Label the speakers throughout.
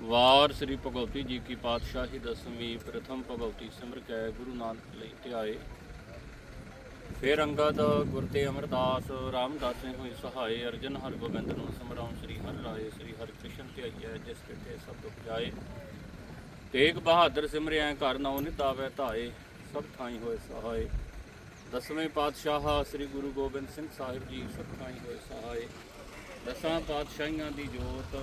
Speaker 1: ਵਾਰ ਸ੍ਰੀ ਭਗਵਤੀ ਜੀ ਕੀ ਪਾਤਸ਼ਾਹੀ ਦਸਵੀਂ ਪ੍ਰਥਮ ਭਗਵਤੀ ਸਿਮਰ ਕੈ ਗੁਰੂ ਨਾਨਕ ਲਈ ਧਿਆਏ। ਫਿਰ ਅੰਗਦ ਗੁਰ ਤੇ ਅਮਰਦਾਸ ਨੇ ਹੋਏ ਸਹਾਏ, ਅਰਜਨ ਹਰ ਗੋਬਿੰਦ ਨੂੰ ਸਮਰਾਉ ਸ੍ਰੀ ਹਰਿ ਰਾਏ, ਸ੍ਰੀ ਹਰਿ ਕ੍ਰਿਸ਼ਨ ਧਿਆਈਐ ਜਿਸ ਕਿਤੇ ਸਭ ਦੁਖ ਜਾਏ। ਤੇਗ ਬਹਾਦਰ ਸਿਮਰਿਆ ਘਰ ਨਉ ਨਿਤਾਵੈ ਧਾਏ, ਸਭ ਥਾਈ ਹੋਏ ਸਹਾਏ। ਦਸਵੇਂ ਪਾਤਸ਼ਾਹ ਸ੍ਰੀ ਗੁਰੂ ਗੋਬਿੰਦ ਸਿੰਘ ਸਾਹਿਬ ਜੀ, ਸਭ ਥਾਈ ਹੋਏ ਸਹਾਏ। ਦਸਾਂ ਪਾਤਸ਼ਾਹੀਆਂ ਦੀ ਜੋਤ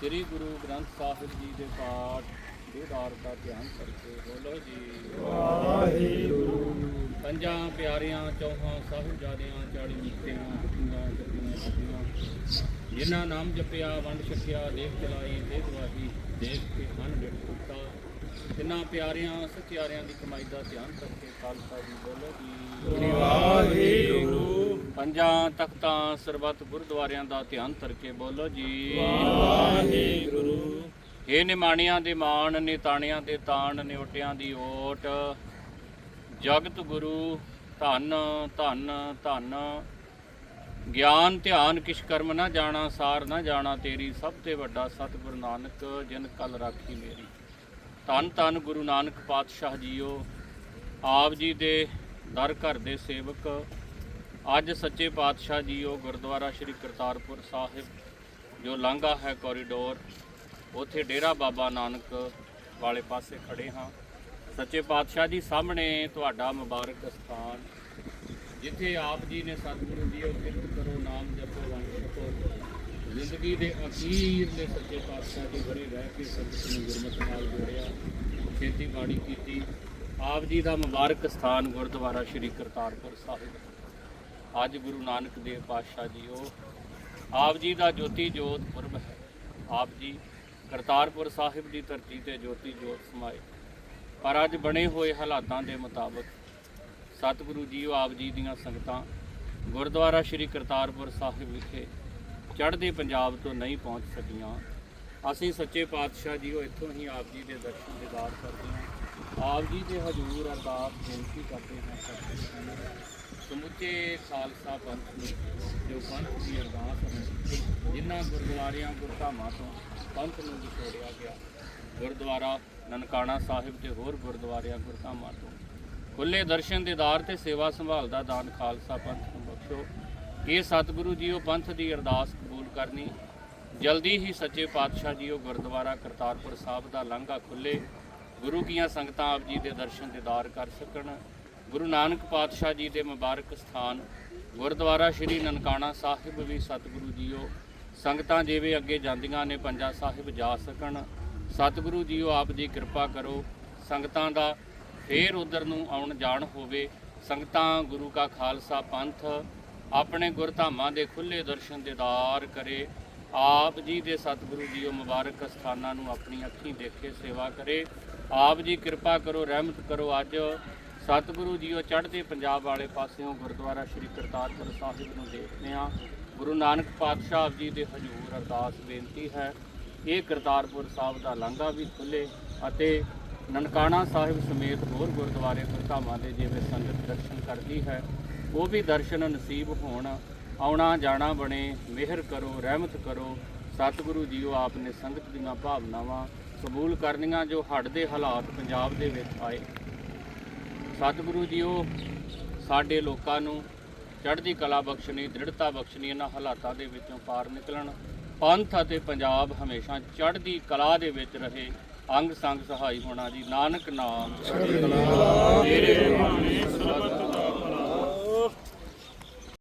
Speaker 1: ਸ੍ਰੀ ਗੁਰੂ ਗ੍ਰੰਥ ਸਾਹਿਬ ਜੀ ਦੇ ਪਾਠ ਦੀਦਾਰ ਦਾ ਧਿਆਨ ਕਰਕੇ ਬੋਲੋ ਜੀ।
Speaker 2: ਵਾਹਿਗੁਰੂ।
Speaker 1: ਪੰਜਾਂ ਪਿਆਰਿਆਂ ਚੌਹਾਂ ਸਾਹਿਬਜ਼ਾਦਿਆਂ ਚਾਲੀ ਮੁਕਤਿਆਂ ਹੁਕਮਾਂ ਜਪੀਆਂ ਜਪੀਆਂ ਜਿਨ੍ਹਾਂ ਨਾਮ ਜਪਿਆ ਵੰਡ ਛਕਿਆ ਦੇਖ ਚਲਾਈ ਦੇ ਗਵਾਹੀ ਦੇਖ ਕੇ ਡਿਟ ਟੁੱਟਾ ਜਿਨ੍ਹਾਂ ਪਿਆਰਿਆਂ ਸਚਿਆਰਿਆਂ ਦੀ ਕਮਾਈ ਦਾ ਧਿਆਨ ਕਰਕੇ ਖਾਲਸਾ ਜੀ ਬੋਲੋ ਜੀ।
Speaker 2: ਵਾਹਿਗੁਰੂ।
Speaker 1: ਪੰਜਾਂ ਤਖਤਾਂ ਸਰਬੱਤ ਗੁਰਦੁਆਰਿਆਂ ਦਾ ਧਿਆਨ ਕਰਕੇ ਬੋਲੋ ਜੀ।
Speaker 2: ਵਾਹਿਗੁਰੂ।
Speaker 1: ਇਹ ਨਿਮਾਣਿਆਂ ਦੇ ਮਾਣ ਨਿਤਾਣਿਆਂ ਦੇ ਤਾਣ ਨਿਉਟਿਆਂ ਦੀ ਓਟ। ਜਗਤ ਗੁਰੂ ਧੰਨ ਧੰਨ ਧੰਨ। ਗਿਆਨ ਧਿਆਨ ਕਿਛ ਕਰਮ ਨਾ ਜਾਣਾ ਸਾਰ ਨਾ ਜਾਣਾ ਤੇਰੀ ਸਭ ਤੇ ਵੱਡਾ ਸਤਿਗੁਰੂ ਨਾਨਕ ਜਿਨ ਕਲ ਰਾਖੀ ਮੇਰੀ। ਧੰਨ ਧੰਨ ਗੁਰੂ ਨਾਨਕ ਪਾਤਸ਼ਾਹ ਜੀਓ, ਆਪ ਜੀ ਦੇ ਦਰ ਘਰ ਦੇ ਸੇਵਕ, ਅੱਜ ਸੱਚੇ ਪਾਤਸ਼ਾਹ ਜੀਓ ਗੁਰਦੁਆਰਾ ਸ੍ਰੀ ਕਰਤਾਰਪੁਰ ਸਾਹਿਬ, ਜੋ ਲਾਂਘਾ ਹੈ ਕੋਰੀਡੋਰ ਉਥੇ ਡੇਰਾ ਬਾਬਾ ਨਾਨਕ ਵਾਲੇ ਪਾਸੇ ਖੜੇ ਹਾਂ। ਸੱਚੇ ਪਾਤਸ਼ਾਹ ਜੀ ਸਾਹਮਣੇ ਤੁਹਾਡਾ ਮੁਬਾਰਕ ਸਥਾਨ, ਜਿੱਥੇ ਆਪ ਜੀ ਨੇ ਸਤਿਗੁਰੂ ਜੀ ਉਹ ਕਿਰਤ ਕਰੋ ਨਾਮ ਜਪੋ ਵੰਡ ਜ਼ਿੰਦਗੀ ਦੇ ਅਖੀਰ ਦੇ ਸੱਚੇ ਪਾਤਸ਼ਾਹ ਦੇ ਘਰੇ ਰਹਿ ਕੇ ਸੰਗਤ ਨੂੰ ਗੁਰਮਤਿ ਨਾਲ ਜੋੜਿਆ, ਖੇਤੀਬਾੜੀ ਕੀਤੀ। ਆਪ ਜੀ ਦਾ ਮੁਬਾਰਕ ਸਥਾਨ ਗੁਰਦੁਆਰਾ ਸ੍ਰੀ ਕਰਤਾਰਪੁਰ ਸਾਹਿਬ। ਅੱਜ ਗੁਰੂ ਨਾਨਕ ਦੇਵ ਪਾਤਸ਼ਾਹ ਜੀ ਉਹ ਆਪ ਜੀ ਦਾ ਜੋਤੀ ਜੋਤ ਪੁਰਬ ਹੈ। ਆਪ ਜੀ ਕਰਤਾਰਪੁਰ ਸਾਹਿਬ ਦੀ ਧਰਤੀ ਤੇ ਜੋਤੀ ਜੋਤ ਸਮਾਏ। ਪਰ ਅੱਜ ਬਣੇ ਹੋਏ ਹਾਲਾਤਾਂ ਦੇ ਮੁਤਾਬਕ ਸਤਿਗੁਰੂ ਜੀ ਆਪ ਜੀ ਦੀਆਂ ਸੰਗਤਾਂ ਗੁਰਦੁਆਰਾ ਸ੍ਰੀ ਕਰਤਾਰਪੁਰ ਸਾਹਿਬ ਵਿਖੇ ਚੜ੍ਹਦੇ ਪੰਜਾਬ ਤੋਂ ਨਹੀਂ ਪਹੁੰਚ ਸਕੀਆਂ। ਅਸੀਂ ਸੱਚੇ ਪਾਤਸ਼ਾਹ ਜੀ, ਉਹ ਇੱਥੋਂ ਹੀ ਆਪ ਜੀ ਦੇ ਦਰਸ਼ਨ ਦੀਦਾਰ ਕਰਦੇ ਹਾਂ। ਆਪ ਜੀ ਦੇ ਹਜ਼ੂਰ ਅਰਦਾਸ ਬੇਨਤੀ ਕਰਦੇ ਹਾਂ ਸਤਿਗੁਰੂ ਜੀ ਸਮੁੱਚੇ ਖਾਲਸਾ ਪੰਥ ਨੂੰ ਜੋ ਪੰਥ ਦੀ ਅਰਦਾਸ ਹੈ, ਜਿਨ੍ਹਾਂ ਗੁਰਦੁਆਰਿਆਂ, ਗੁਰਧਾਮਾਂ ਤੋਂ ਪੰਥ ਨੂੰ ਵਿਛੋੜਿਆ ਗਿਆ। ਗੁਰਦੁਆਰਾ ਨਨਕਾਣਾ ਸਾਹਿਬ ਤੇ ਹੋਰ ਗੁਰਦੁਆਰਿਆਂ, ਗੁਰਧਾਮਾਂ ਤੋਂ ਖੁੱਲੇ ਦਰਸ਼ਨ ਦੀਦਾਰ ਤੇ ਸੇਵਾ ਸੰਭਾਲ ਦਾ ਦਾਨ ਖਾਲਸਾ ਪੰਥ ਨੂੰ ਬਖਸ਼ੋ। ਇਹ ਸਤਿਗੁਰੂ ਜੀ, ਉਹ ਪੰਥ ਦੀ ਅਰਦਾਸ ਕਬੂਲ ਕਰਨੀ। ਜਲਦੀ ਹੀ ਸੱਚੇ ਪਾਤਸ਼ਾਹ ਜੀ, ਉਹ ਗੁਰਦੁਆਰਾ ਕਰਤਾਰਪੁਰ ਸਾਹਿਬ ਦਾ ਲਾਂਘਾ ਖੁੱਲੇ। ਗੁਰੂ ਕੀਆਂ ਸੰਗਤਾਂ ਆਪ ਜੀ ਦੇ ਦਰਸ਼ਨ ਦੀਦਾਰ ਕਰ ਸਕਣ। ਗੁਰੂ ਨਾਨਕ ਪਾਤਸ਼ਾਹ ਜੀ ਦੇ ਮੁਬਾਰਕ ਸਥਾਨ। ਗੁਰਦੁਆਰਾ ਸ੍ਰੀ ਨਨਕਾਣਾ ਸਾਹਿਬ ਵੀ ਸਤਿਗੁਰੂ ਜੀਓ ਸੰਗਤਾਂ ਜਿਵੇਂ ਅੱਗੇ ਜਾਂਦੀਆਂ ਨੇ, ਪੰਜਾ ਸਾਹਿਬ ਜਾ ਸਕਣ। ਸਤਿਗੁਰੂ ਜੀਓ ਆਪ ਦੀ ਕਿਰਪਾ ਕਰੋ। ਸੰਗਤਾਂ ਦਾ ਫੇਰ ਉਧਰ ਨੂੰ ਆਉਣ ਜਾਣ ਹੋਵੇ। ਸੰਗਤਾਂ ਗੁਰੂ ਕਾ ਖਾਲਸਾ ਪੰਥ ਆਪਣੇ ਗੁਰਧਾਮਾਂ ਦੇ ਖੁੱਲੇ ਦਰਸ਼ਨ ਦੇਦਾਰ ਕਰੇ। ਆਪ ਜੀ ਦੇ ਸਤਿਗੁਰੂ ਜੀਓ ਮੁਬਾਰਕ ਸਥਾਨਾਂ ਨੂੰ ਆਪਣੀ ਅੱਖੀਂ ਦੇਖੇ, ਸੇਵਾ ਕਰੇ। ਆਪ ਜੀ ਕਿਰਪਾ ਕਰੋ, ਰਹਿਮਤ ਕਰੋ। ਅੱਜ ਸਤਿਗੁਰੂ ਜੀਓ ਚੜ੍ਹਦੇ ਪੰਜਾਬ ਵਾਲੇ ਪਾਸਿਓਂ ਗੁਰਦੁਆਰਾ ਸ੍ਰੀ ਕਰਤਾਰਪੁਰ ਸਾਹਿਬ ਨੂੰ ਦੇਖਦੇ ਹਾਂ। ਗੁਰੂ ਨਾਨਕ ਪਾਤਸ਼ਾਹ ਜੀ ਦੇ ਹਜ਼ੂਰ ਅਰਦਾਸ ਬੇਨਤੀ ਹੈ। ਇਹ ਕਰਤਾਰਪੁਰ ਸਾਹਿਬ ਦਾ ਲਾਂਘਾ ਵੀ ਖੁੱਲੇ ਅਤੇ ਨਨਕਾਣਾ ਸਾਹਿਬ ਸਮੇਤ ਹੋਰ ਗੁਰਦੁਆਰੇ, ਗੁਰਧਾਮਾਂ ਦੇ ਜਿਵੇਂ ਸੰਗਤ ਦਰਸ਼ਨ ਕਰਦੀ ਹੈ ਉਹ ਵੀ ਦਰਸ਼ਨ ਨਸੀਬ ਹੋਣ ਆਉਣਾ ਜਾਣਾ ਬਣੇ ਮਿਹਰ ਕਰੋ ਰਹਿਮਤ ਕਰੋ। ਸਤਿਗੁਰੂ ਜੀਓ ਆਪ ਨੇ ਸੰਗਤ ਦੀਆਂ ਭਾਵਨਾਵਾਂ ਕਬੂਲ ਕਰਨੀਆਂ ਜੋ ਹੜ੍ਹ ਦੇ ਹਾਲਾਤ ਪੰਜਾਬ ਦੇ ਵਿੱਚ ਆਏ। ਸਤਿਗੁਰੂ ਜੀਓ ਸਾਡੇ ਲੋਕਾਂ ਨੂੰ ਚੜ੍ਹਦੀ ਕਲਾ ਬਖਸ਼ਣੀ ਦ੍ਰਿੜਤਾ ਬਖਸ਼ਣੀ ਇਹਨਾਂ ਹਾਲਾਤਾਂ ਦੇ ਵਿੱਚੋਂ ਪਾਰ ਨਿਕਲਣ। ਪੰਥ ਅਤੇ ਪੰਜਾਬ ਹਮੇਸ਼ਾ ਚੜ੍ਹਦੀ ਕਲਾ ਦੇ ਵਿੱਚ ਰਹੇ। ਅੰਗ ਸੰਗ ਸਹਾਈ ਹੋਣਾ ਜੀ। ਨਾਨਕ ਨਾਮ। ਚੜ੍ਹਦੀ ਕਲਾ। ਤੇਰੇ ਬਾਣੀ ਸਰਬਤ